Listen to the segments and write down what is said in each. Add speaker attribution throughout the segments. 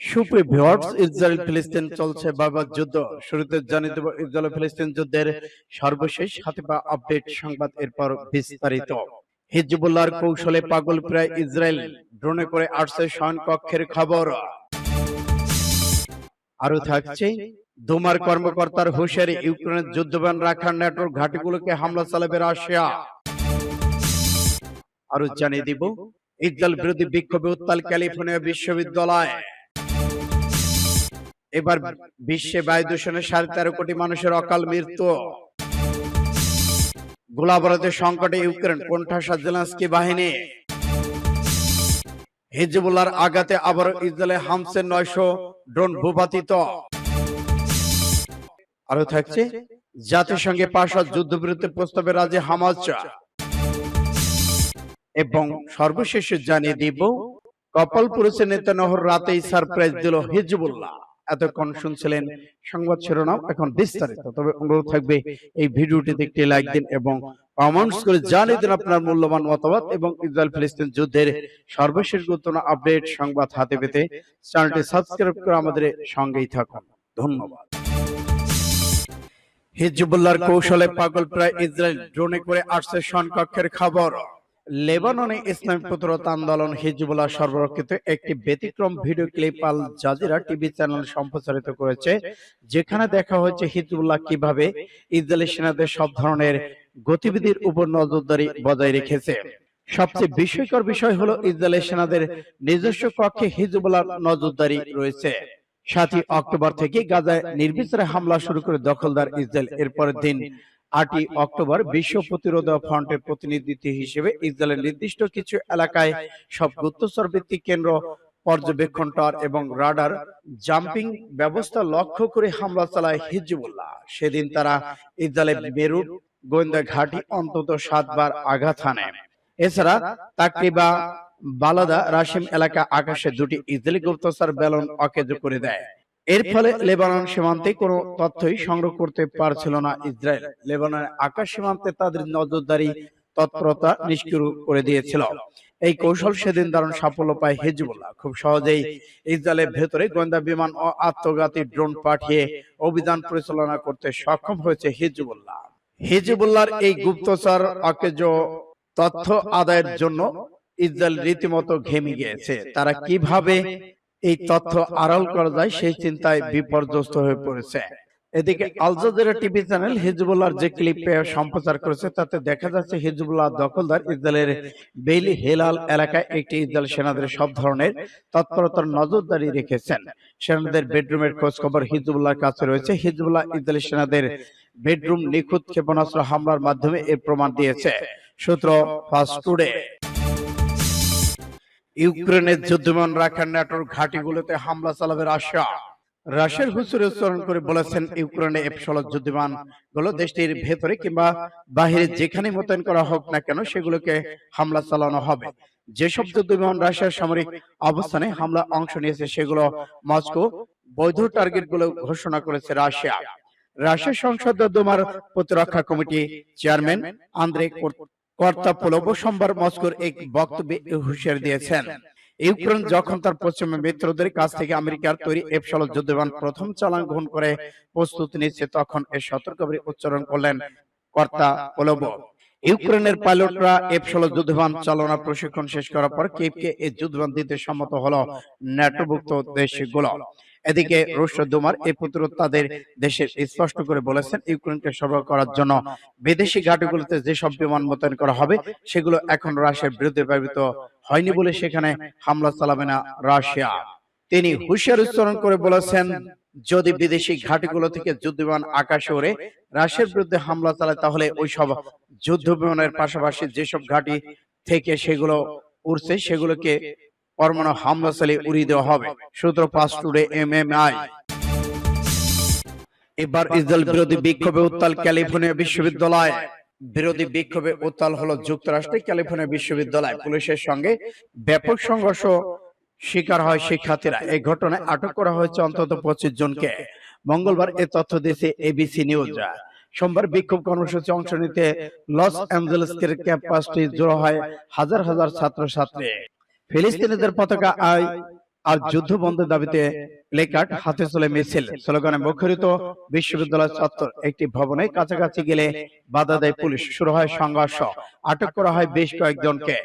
Speaker 1: সুপ্রিয় viewers Israel ফিলিস্তিন চলছে বারবার যুদ্ধ। শুরুতে জানিয়ে দেব ইসরায়েল ফিলিস্তিন যুদ্ধের সর্বশেষ হাতে পাওয়া আপডেট সংবাদ এরপর বিস্তারিত। হিজবুল্লাহর কৌশলে পাগল প্রায় ইসরায়েল ড্রোনে করে আসছে শয়ন কক্ষের খবর। আরও থাকছে দোমার কর্মকর্তার হুঁশিয়ারি ইউক্রেনের যুদ্ধবান রাখার নেটোর ঘাটিগুলোকে হামলা চালাবে রাশিয়া। আরও জানিয়ে দিব ইসরায়েল বিরোধী বিক্ষোভে উত্তাল ক্যালিফোর্নিয়া বিশ্ববিদ্যালয়। এবার বিশ্বে বায়ু দূষণে সাড়ে তেরো কোটি মানুষের অকাল মৃত্যু। গোলাবারতের সংকটে ইউক্রেন কোণঠাসা জেলেন্সকি বাহিনী। হিজবুল্লাহর আঘাতে আবার ইসরায়েলে হামসের নয়শো ড্রোন ভূপাতিত। আরও থাকছে জাতিসংঘে পাশ যুদ্ধবিরতি প্রস্তাবে রাজি হামাজ এবং সর্বশেষ জানিয়ে দিব কপাল পুরুষের নেতা নহর রাতেই সারপ্রাইজ দিল হিজবুল্লাহ। এতক্ষণ শুনছিলেন সংবাদ শিরোনাম এখন বিস্তারিত। তবে অনুরোধ থাকবে এই ভিডিওটিতে একটি লাইক দিন এবং কমেন্টস করে জানিয়ে দিন আপনার মূল্যবান মতামত এবং ইসরায়েল ফিলিস্তিন যুদ্ধের সর্বশেষ গুরুত্বপূর্ণ আপডেট সংবাদ হাতে পেতে চ্যানেলটি সাবস্ক্রাইব করে আমাদের সঙ্গেই থাকুন। ধন্যবাদ। হিজবুল্লাহর কৌশলে পাগল প্রায় ইসরায়েল ড্রোনে করে আসছে শনকক্ষের খবর। লেবাননে ইসলামিক প্রতিরোধ আন্দোলন হিজবুল্লাহ সর্বরক্ষিত একটি ব্যতিক্রম video clip Al Jazeera TV channel সম্প্রচারিত করেছে যেখানে দেখা হয়েছে হিজবুল্লাহ কীভাবে ইসরায়েলি সেনাদের সব ধরনের গতিবিধির উপর নজরদারি বজায় রেখেছে। সবচেয়ে বিস্ময়কর বিষয় হলো ইসরায়েলি সেনাদের নিজস্ব কক্ষে হিজবুল্লাহ নজরদারি রয়েছে। সাতই অক্টোবর থেকে গাজায় নির্বিচারে হামলা শুরু করে দখলদার ইসরায়েল। এরপরের দিন আটই অক্টোবর বিশ্ব প্রতিরোধ ফ্রন্টের প্রতিনিধিত্ব হিসেবে ইসরায়েলের নির্দিষ্ট কিছু এলাকায় সব গুপ্তচর ভিত্তিক কেন্দ্র পর্যবেক্ষণ টাওয়ার এবং রাডার জাম্পিং ব্যবস্থা লক্ষ্য করে হামলা চালায় হিজবুল্লাহ। সেদিন তারা ইসরায়েলের বেরুট গোয়েন্দা ঘাঁটি অন্তত সাতবার আঘাত হানে। এছাড়া তাকরিবা বালাদা রাশিম এলাকা আকাশে দুটি ইসরায়েলি গুপ্তচর ব্যালন অকেজ করে দেয়। এর ফলে লেবানন সীমান্তে কোনো তথ্যই সংগ্রহ করতে পারছিল না ইসরায়েল। লেবাননের আকাশ সীমান্তে তাদের নজরদারি তৎপরতা নিষ্ক্রিয় করে দিয়েছিল। এই কৌশল সেদিন দারুণ সাফল্য পায় হিজবুল্লাহ। খুব সহজেই ইসরায়েলের ভেতরে গোয়েন্দা বিমান ও আত্মঘাতী ড্রোন পাঠিয়ে অভিযান পরিচালনা করতে সক্ষম হয়েছে হিজবুল্লাহ। হিজবুল্লাহর এই গুপ্তচর অকেজ তথ্য আদায়ের জন্য ইসরায়েল রীতিমতো ঘেমে গিয়েছে। তারা কীভাবে এই তথ্য আড়াল করা যায় সেই চিন্তায় বিপর্যস্ত হয়ে পড়েছে। এদিকে আলজাজিরা টিভি চ্যানেল হিজবুল্লাহর যে ক্লিপ সম্প্রচার করেছে তাতে দেখা যাচ্ছে হিজবুল্লাহ দখলদার ইসরায়েলের বেইলি হেলাল এলাকায় একটি ইসরায়েল সেনাদের সব ধরনের তৎপরতার নজরদারি রেখেছেন। সেনাদের বেডরুমের খোঁজ খবর হিজবুল্লাহর কাছে রয়েছে। হিজবুল্লাহ ইসরায়েলি সেনাদের বেডরুম নিখুঁত ক্ষেপণাস্ত্র হামলার মাধ্যমে এর প্রমাণ দিয়েছে। সূত্র ফাস্ট টুডে ইউক্রেনের যুদ্ধবিমান রাখার ন্যাটোর ঘাটিগুলোতে হামলা চালাবে রাশিয়া। রাশিয়ার হুসুর উচ্চারণ করে বলেছেন ইউক্রেনে এফ ষোলো যুদ্ধবিমান। গুলো দেশটির ভেতরে কিংবা বাহিরে যেখানে মোতায়েন করা হোক না কেন সেগুলোকে হামলা চালানো হবে। যেসব যুদ্ধবিমান রাশিয়ার সামরিক অবস্থানে হামলা অংশ নিয়েছে সেগুলো মস্কো বৈধ টার্গেটগুলো ঘোষণা করেছে রাশিয়া। রাশিয়ার সংসদ দোমার প্রতিরক্ষা কমিটি চেয়ারম্যান আন্দ্রে কর্তাপোলভ সোমবার মস্কোর এক বক্তব্যে হুঁশিয়ারি দিয়েছেন। ইউক্রেন যখন তার পশ্চিমা মিত্রদের কাছ থেকে আমেরিকার তৈরি এফ ষোলো যুদ্ধবিমান প্রথম চালান গ্রহণ করে প্রস্তুতি নিচ্ছে তখন এ সতর্কবাণী উচ্চারণ করলেন কর্তা পোলভ ইউক্রেনের পাইলটরা এফ ষোলো যুদ্ধবিমান চালনা প্রশিক্ষণ শেষ করার পর কেপকে এই যুদ্ধবিমান দিতে সম্মত হলো ন্যাটোভুক্ত দেশগুলো। এদিকে রুশ দুমার এই প্রতিরোধ তাদের দেশের স্পষ্ট করে বলেছেন ইউক্রেনকে সরবরাহ করার জন্য বিদেশি ঘাটিগুলোতে যেসব বিমান মোতায়েন করা হবে সেগুলো এখন রাশিয়ার বিরুদ্ধে ব্যবহৃত হয়নি বলে সেখানে হামলা চালাবে না রাশিয়া। তিনি হুঁশিয়ার উচ্চারণ করে বলেছেন যদি বিদেশি ঘাটিগুলো থেকে যুদ্ধ বিমান আকাশে ওড়ে রাশিয়ার বিরুদ্ধে হামলা চালায় তাহলে ওই সব যুদ্ধ বিমানের পাশাপাশি যেসব ঘাটি থেকে সেগুলো উড়ছে সেগুলোকে পরমাণু হামলা চালিয়ে উড়িয়ে দেওয়া হবে। সূত্র পাঁচ টুডে এম এম আই এবার ইসরায়েল বিরোধী বিক্ষোভে উত্তাল ক্যালিফোর্নিয়া বিশ্ববিদ্যালয়। বিরোধী বিক্ষোভে উত্তাল হলো যুক্তরাষ্ট্রের ক্যালিফোর্নিয়া বিশ্ববিদ্যালয়। পুলিশের সঙ্গে ব্যাপক সংঘর্ষ শিকার হয় শিক্ষার্থীরা। এই ঘটনায় আটক করা হয়েছে অন্তত পঁচিশ জনকে। মঙ্গলবার এ তথ্য দিয়েছে এবিসি নিউজ সোমবার বিক্ষোভ কর্মসূচি অংশ নিতে লস অ্যাঞ্জেলেস ক্যাম্পাসটি জড়ো হয় হাজার হাজার ছাত্রছাত্রী। ফিলিস্তিনিদের পতাকা আই আর যুদ্ধ বন্ধের দাবিতে প্লেকার্ড হাতে চলে মিছিল। স্লোগানে মুখরিত বিশ্ববিদ্যালয় চত্বর একটি ভবনে কাছাকাছি গেলে বাধা দেয় পুলিশ। শুরু হয় সংঘর্ষ। আটক করা হয় বেশ কয়েকজনকে।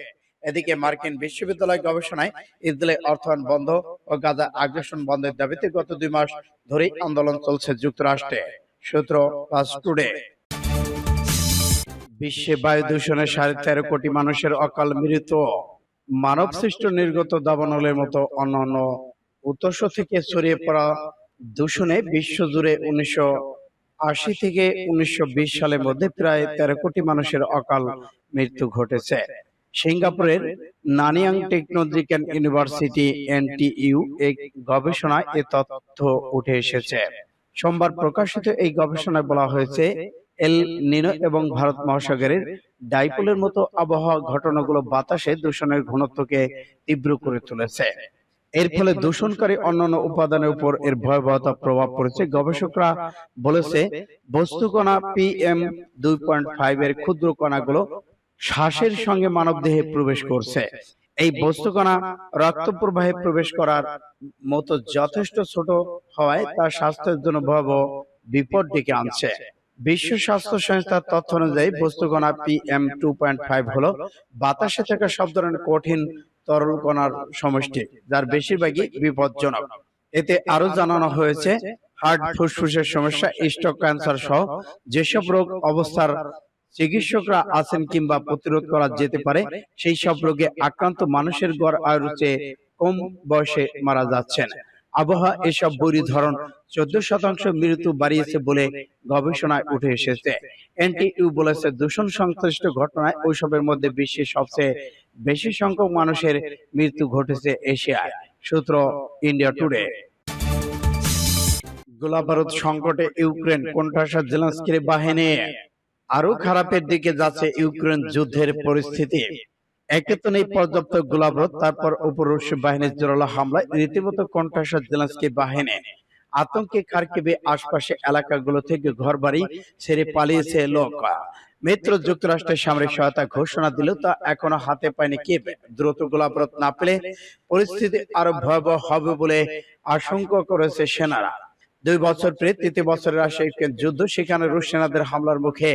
Speaker 1: এদিকে মার্কিন বিশ্ববিদ্যালয় গবেষণায় ইসরায়েলের অর্থায়ন বন্ধ ও গাজা আগ্রাসন বন্ধের দাবিতে গত দুই মাস ধরেই আন্দোলন চলছে যুক্তরাষ্ট্রে। সূত্র পাঁচ টুডে। বিশ্বে বায়ু দূষণে সাড়ে তেরো কোটি মানুষের অকাল মৃত্যু। মানব সৃষ্ট নির্গত দাবানলের মতো অন্যান্য উৎস থেকে ছড়িয়ে পড়া দূষণে বিশ্বজুড়ে উনিশশো আশি থেকে উনিশশো বিশ সালের মধ্যে প্রায় তেরো কোটি মানুষের অকাল মৃত্যু ঘটেছে। সিঙ্গাপুরের নানিয়াং টেকনোলজিক্যাল ইউনিভার্সিটি এনটিইউ এই গবেষণায় এ তথ্য উঠে এসেছে। সোমবার প্রকাশিত এই গবেষণায় বলা হয়েছে এল নিনো এবং ভারত মহাসাগরের ডাইপোলের মতো আবহাওয়া ঘটনাগুলো বাতাসে দূষণের ঘনত্বকে তীব্র করে তুলেছে। এর ফলে দূষণকারী অন্যান্য উপাদানের উপর এর ভয়াবহতা প্রভাব পড়েছে। গবেষকরা বলেছে বস্তুকণা পিএম দুই পয়েন্ট ফাইভ এর ক্ষুদ্র কণাগুলো শ্বাসের সঙ্গে মানবদেহে প্রবেশ করছে। এই বস্তুকণা রক্ত প্রবাহে প্রবেশ করার মতো যথেষ্ট ছোট হওয়ায় তা স্বাস্থ্যের জন্য ভয়াবহ বিপদ ডেকে আনছে। বিশ্ব স্বাস্থ্য সংস্থার তথ্য অনুযায়ী বস্তুকণা পিএম টু পয়েন্ট ফাইভ হলো বাতাসে থাকা সব ধরনের কঠিন তরল কণার সমষ্টি যার বেশিরভাগই বিপজ্জনক। এতে আরও জানানো হয়েছে হার্ট ফুসফুসের সমস্যা স্ট্রোক ক্যান্সার সহ যেসব রোগ অবস্থার চিকিৎসকরা আছেন কিংবা প্রতিরোধ করা যেতে পারে সেই সব রোগে আক্রান্ত মানুষের গড় আয়ুর চেয়ে কম বয়সে মারা যাচ্ছেন। আবহাওয়া এসব বৈরী ধরন চোদ্দ শতাংশ মৃত্যু বাড়িয়েছে বলে গবেষণায় উঠে এসেছে। এনটিইউ বলেছে দূষণ সংশ্লিষ্ট ঘটনায় ওইসবের মধ্যে বিশ্বের সবচেয়ে বেশি সংখ্যক মানুষের মৃত্যু ঘটেছে এশিয়ায়। সূত্র ইন্ডিয়া টুডে গোলাবারুদ সংকটে ইউক্রেন কোণঠাসা জেলেন্সকির বাহিনী আরও খারাপের দিকে যাচ্ছে ইউক্রেন যুদ্ধের পরিস্থিতি। একে তো পর্যাপ্ত গোলাবারুদ তারপর উপর বাহিনীর জোরালো হামলায় রীতিমতো বাহিনী। আতঙ্কে খার্কিবে আশপাশে এলাকাগুলো থেকে ঘরবাড়ি ছেড়ে পালিয়েছে লোক। মিত্র যুক্তরাষ্ট্রের সামরিক সহায়তা ঘোষণা দিলেও তা এখনও হাতে পায়নি কে দ্রুত গোলাবারুদ না পেলে পরিস্থিতি আরও ভয়াবহ হবে বলে আশঙ্কা করেছে সেনারা। দুই বছর পরে তৃতীয় বছরের আসে ইউক্রেন যুদ্ধ সেখানে রুশ সেনাদের হামলার মুখে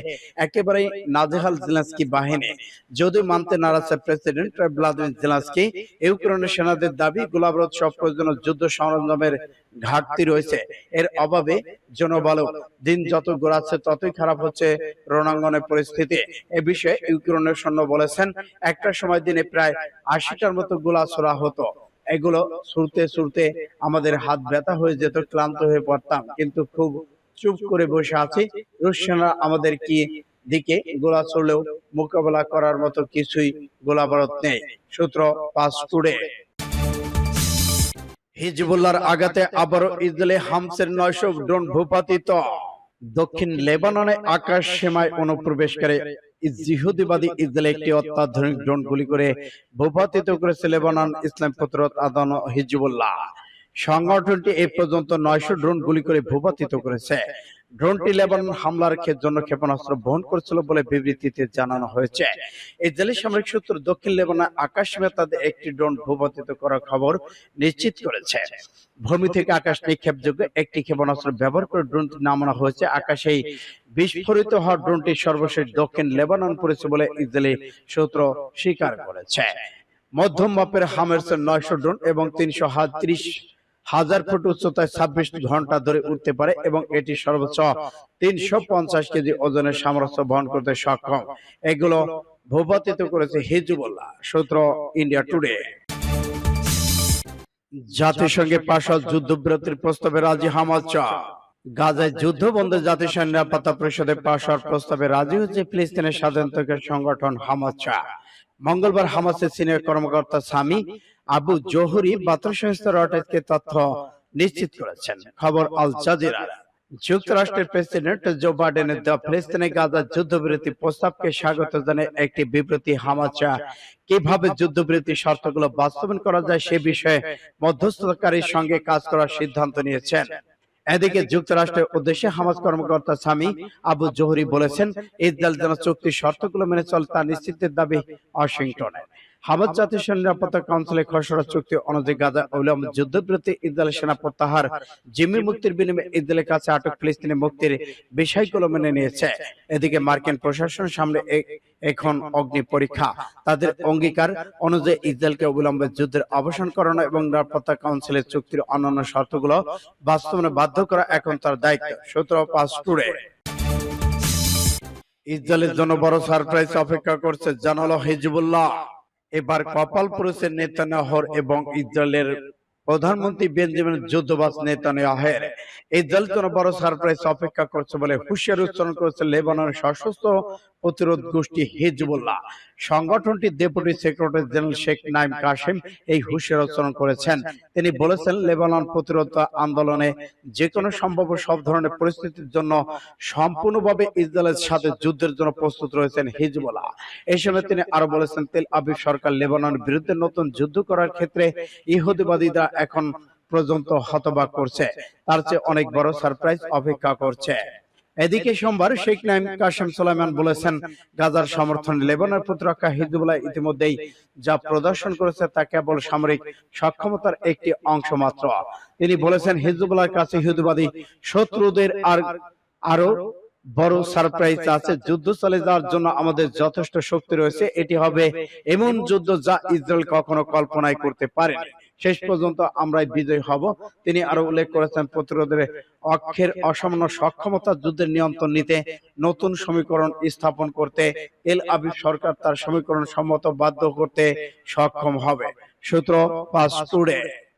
Speaker 1: একেবারে নাজেহাল জেলেন্সকি বাহিনী। যদিও মানতে নারাজ প্রেসিডেন্ট ভ্লাদিমির জেলেন্সকি ইউক্রেনের সেনাদের দাবি গোলাবারুদ সব প্রয়োজনীয় যুদ্ধ সরঞ্জামের ঘাটতি রয়েছে। এর অভাবে জনবল দিন যত গোড়াচ্ছে ততই খারাপ হচ্ছে রণাঙ্গনের পরিস্থিতি। এ বিষয়ে ইউক্রেনের সৈন্য বলেছেন একটা সময় দিনে প্রায় আশিটার মতো গোলা ছোড়া হতো। এগুলো ছুটতে ছুটতে আমাদের হাত ব্যথা হয়ে যেত, ক্লান্ত হয়ে পড়তাম। কিন্তু খুব চুপ করে বসে আছি। রুশ আমাদের কি দিকে গোলা চললেও মোকাবেলা করার মতো কিছুই গোলাবারত নেই। সূত্র পাঁচ টুডে। হিজবুল্লাহর আঘাতে আবারও ইসরায়েলে হামসের নয়শো ড্রোন ভূপাতিত। দক্ষিণ লেবাননে আকাশ সীমায় অনুপ্রবেশকারী জিহুদিবাদী ইসরায়েল একটি অত্যাধুনিক ড্রোন গুলি করে ভূপাতিত করেছে লেবানন ইসলাম প্রতিরোধ আদান হিজবুল্লাহ। সংগঠনটি এ পর্যন্ত নয়শো ড্রোন গুলি করে ভূপাতিত করেছে। ড্রোনটি লেবানন হামলার জন্য ক্ষেপণাস্ত্র বহন করেছিল বলে বিবৃতিতে জানানো হয়েছে। ইসরায়েলি সামরিক সূত্র দক্ষিণ আকাশ তাদের একটি ড্রোন ভূপাতিত করার খবর নিশ্চিত করেছে। ভূমি থেকে আকাশ নিক্ষেপযোগ্য একটি ক্ষেপণাস্ত্র ব্যবহার করে ড্রোনটি নামানো হয়েছে। আকাশেই বিস্ফোরিত হওয়া ড্রোনটি সর্বশেষ দক্ষিণ লেবানন পড়েছে বলে ইসরায়েলি সূত্র স্বীকার করেছে। মধ্যম মাপের হামেরসের নয়শো ড্রোন এবং তিনশো ত্রিশ হাজার ফুট উচ্চতায় ছাব্বিশ ঘণ্টা ধরে উঠতে পারে এবং এটি সর্বোচ্চ তিনশো পঞ্চাশ কেজি ওজনের সামর্থ্য বহন করতে সক্ষম। এগুলো ভূপাতিত করেছে হিজবুল্লাহ সূত্র ইন্ডিয়া টুডে জাতিসংঘে যুদ্ধবিরতির প্রস্তাবে রাজি চাও গাজায় যুদ্ধ বন্ধে জাতিসংঘ নিরাপত্তা পরিষদে পাশ হওয়ার প্রস্তাবে রাজি হচ্ছে ফিলিস্তিনের স্বাধীনতাকারী সংগঠন হামাদ চা। মঙ্গলবার হামাসের সিনিয়র কর্মকর্তা সামি আবু জোহরি সংস্থা রয়টার্সকে তথ্য নিশ্চিত করেছেন। খবর আল জাজিরা। যুক্তরাষ্ট্রের প্রেসিডেন্ট জো বাইডেনের দেওয়া ফিলিস্তিনে গাজার যুদ্ধবিরতি প্রস্তাবকে স্বাগত জানিয়ে একটি বিবৃতি হামাচা। কীভাবে যুদ্ধবিরতি শর্তগুলো বাস্তবায়ন করা যায় সে বিষয়ে মধ্যস্থতাকারীর সঙ্গে কাজ করার সিদ্ধান্ত নিয়েছেন। এদিকে যুক্তরাষ্ট্রের উদ্দেশ্যে হামাজ কর্মকর্তা স্বামী আবু জোহরি বলেছেন, ইসরায়েল যেন চুক্তির শর্তগুলো মেনে চলে তা নিশ্চিতের দাবি ওয়াশিংটনে। হামাদ জাতিসংঘ নিরাপত্তা কাউন্সিলের খসড়া চুক্তি অনুযায়ী গাজা অবিলম্বে যুদ্ধবিরতি ইসরায়েলের সেনা প্রত্যাহার জিম্মি মুক্তির বিনিময়ে ইসরায়েলের কাছে আটক ফিলিস্তিনি মুক্তির বিষয়গুলো মেনে নিয়েছে। এদিকে মার্কিন প্রশাসনের সামনে এখন অগ্নি পরীক্ষা। তাদের অঙ্গীকার অনুযায়ী ইসরায়েলকে অবিলম্বে যুদ্ধের অবসান করানো এবং নিরাপত্তা কাউন্সিলের চুক্তির অন্যান্য শর্তগুলো বাস্তবায়নে বাধ্য করা এখন তার দায়িত্ব সতেরো পাঁচ টুরে ইসরায়েলের জন্য বড় সারপ্রাইজ অপেক্ষা করছে জানালো হিজবুল্লাহ এবার কপাল পুরুষের নেতা নহর এবং ইসরায়েলের প্রধানমন্ত্রী বেঞ্জামিন যুদ্ধবাস নেতানিয়াহের ইসরায়েলের জন্য বড় সারপ্রাইজ অপেক্ষা করছে বলে হুঁশিয়ারি উচ্চারণ করেছে লেবাননের সশস্ত্র প্রতিরোধ গোষ্ঠী হিজবুল্লাহ। সংগঠনটির deputy secretary general Sheikh Naim Qassem এই হুঁশিয়ারি উচ্চারণ করেছেন। তিনি বলেছেন, লেবানন প্রতিরোধ আন্দোলনে যে কোনো সম্ভাব্য সব ধরনের পরিস্থিতির জন্য সম্পূর্ণভাবে ইসরায়েলের সাথে যুদ্ধের জন্য প্রস্তুত রয়েছেন হিজবুল্লাহ। এই সময় তিনি আরও বলেছেন, তেল আবিব সরকার লেবাননের বিরুদ্ধে নতুন যুদ্ধ করার ক্ষেত্রে ইহুদিবাদীরা এখন পর্যন্ত হতবাক করছে। তার চেয়ে অনেক বড় সারপ্রাইজ অপেক্ষা করছে। এদিকে সোমবার শেখ নাইম কাসেম সোলাইমান বলেছেন, গাজার সমর্থন লেবাননের প্রতিরক্ষা হিজবুল্লাহ ইতিমধ্যেই যা প্রদর্শন করেছে তা কেবল সামরিক সক্ষমতার একটি অংশ মাত্র। তিনি বলেছেন, হিজবুল্লাহর কাছে হিন্দুবাদী শত্রুদের আর আরও বড় সারপ্রাইজ আছে। যুদ্ধ চলে যাওয়ার জন্য আমাদের যথেষ্ট শক্তি রয়েছে। এটি হবে এমন যুদ্ধ যা ইসরায়েল কখনো কল্পনাই করতে পারেনি। শেষ পর্যন্ত আমরাই বিজয় হব। তিনি আরও উল্লেখ করেছেন, প্রতিরোধের অক্ষের অসামান্য সক্ষমতা যুদ্ধের নিয়ন্ত্রণ নিতে নতুন সমীকরণ স্থাপন করতে এল আবিব সরকার তার সমীকরণ সম্মত বাধ্য করতে সক্ষম হবে। সূত্র পাঁচ টুডে।